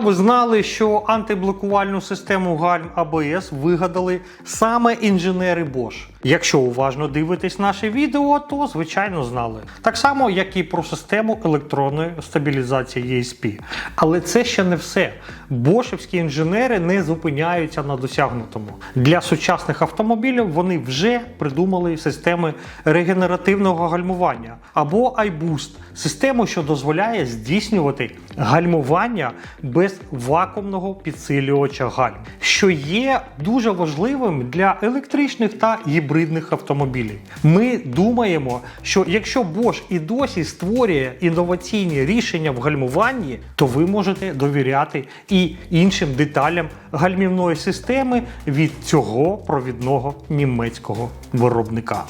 Ви знали, що антиблокувальну систему гальм АБС вигадали саме інженери Bosch? Якщо уважно дивитесь наше відео, то звичайно знали. Так само, як і про систему електронної стабілізації ESP. Але це ще не все. Бошевські інженери не зупиняються на досягнутому. Для сучасних автомобілів вони вже придумали системи регенеративного гальмування або iBoost – систему, що дозволяє здійснювати гальмування без вакуумного підсилювача гальм, що є дуже важливим для електричних та гібридних автомобілів. Ми думаємо, що якщо Bosch і досі створює інноваційні рішення в гальмуванні, то ви можете довіряти і іншим деталям гальмівної системи від цього провідного німецького виробника.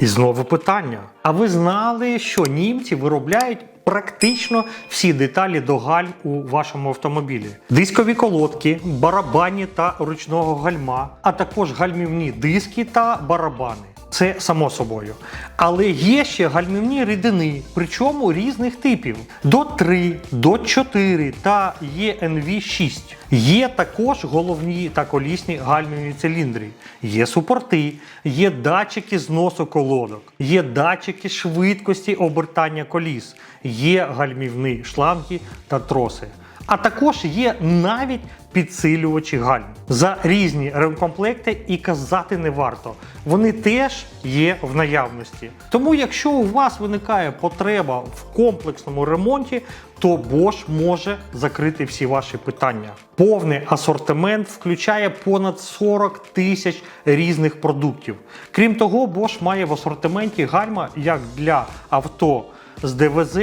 І знову питання: а ви знали, що німці виробляють практично всі деталі до гальм у вашому автомобілі: дискові колодки, барабані та ручного гальма, а також гальмівні диски та барабани. Це само собою. Але є ще гальмівні рідини, причому різних типів: до 3, до 4 та ЄНВ 6. Є також головні та колісні гальмівні циліндри, є супорти, є датчики зносу колодок, є датчики швидкості обертання коліс, є гальмівні шланги та троси. А також є навіть підсилювачі гальм. За різні ремкомплекти і казати не варто. Вони теж є в наявності. Тому, якщо у вас виникає потреба в комплексному ремонті, то Bosch може закрити всі ваші питання. Повний асортимент включає понад 40 тисяч різних продуктів. Крім того, Bosch має в асортименті гальма як для авто з ДВЗ,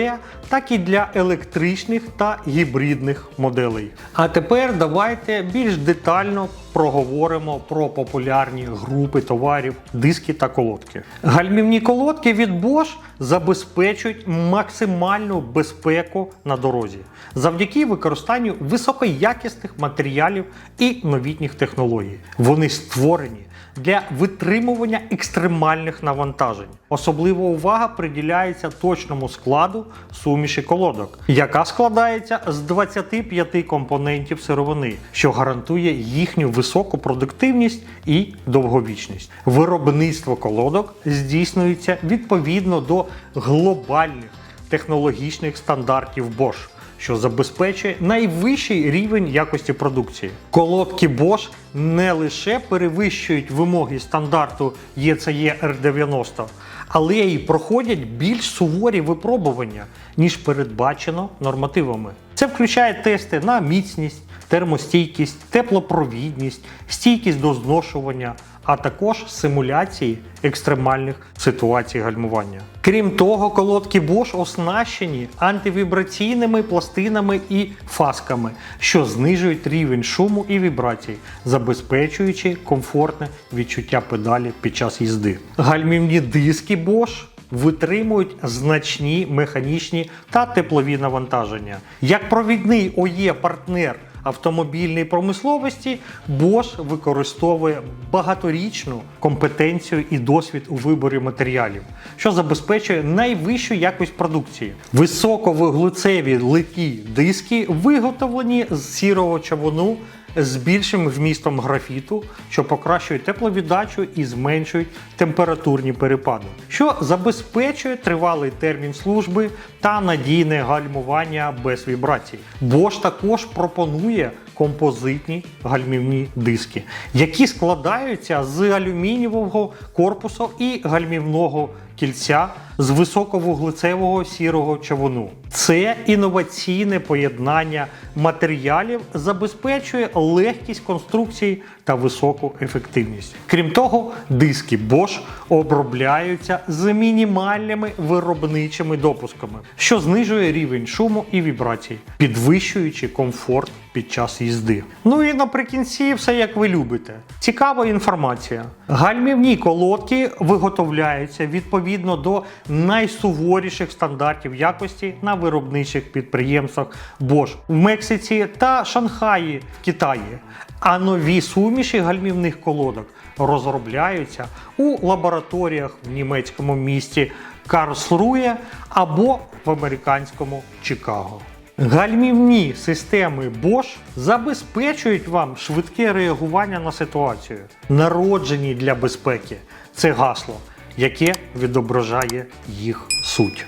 так і для електричних та гібридних моделей. А тепер давайте більш детально проговоримо про популярні групи товарів, диски та колодки. Гальмівні колодки від Bosch забезпечують максимальну безпеку на дорозі завдяки використанню високоякісних матеріалів і новітніх технологій. Вони створені для витримування екстремальних навантажень. Особлива увага приділяється точному складу суміші колодок, яка складається з 25 компонентів сировини, що гарантує їхню високу продуктивність і довговічність. Виробництво колодок здійснюється відповідно до глобальних технологічних стандартів Bosch що забезпечує найвищий рівень якості продукції. Колодки Bosch не лише перевищують вимоги стандарту ECE R90, але й проходять більш суворі випробування, ніж передбачено нормативами. Це включає тести на міцність, термостійкість, теплопровідність, стійкість до зношування, а також симуляції екстремальних ситуацій гальмування. Крім того, колодки Bosch оснащені антивібраційними пластинами і фасками, що знижують рівень шуму і вібрацій, забезпечуючи комфортне відчуття педалі під час їзди. Гальмівні диски Bosch витримують значні механічні та теплові навантаження. Як провідний ОЄ партнер автомобільної промисловості Bosch використовує багаторічну компетенцію і досвід у виборі матеріалів, що забезпечує найвищу якість продукції. Високовуглецеві литі диски виготовлені з сірого чавуну з більшим вмістом графіту, що покращує тепловіддачу і зменшують температурні перепади, що забезпечує тривалий термін служби та надійне гальмування без вібрацій. Bosch також пропонує композитні гальмівні диски, які складаються з алюмінієвого корпусу і гальмівного кільця з високовуглецевого сірого човуну. Це інноваційне поєднання матеріалів забезпечує легкість конструкції та високу ефективність. Крім того, диски Bosch обробляються з мінімальними виробничими допусками, що знижує рівень шуму і вібрацій, підвищуючи комфорт під час їзди. Ну і наприкінці все як ви любите. Цікава інформація. Гальмівні колодки виготовляються відповідно до найсуворіших стандартів якості на виробничих підприємствах Bosch в Мексиці та Шанхаї в Китаї. А нові суміші гальмівних колодок розробляються у лабораторіях в німецькому місті Карлсрує або в американському Чикаго. Гальмівні системи Bosch забезпечують вам швидке реагування на ситуацію. Народжені для безпеки це гасло, яке відображає їх суть.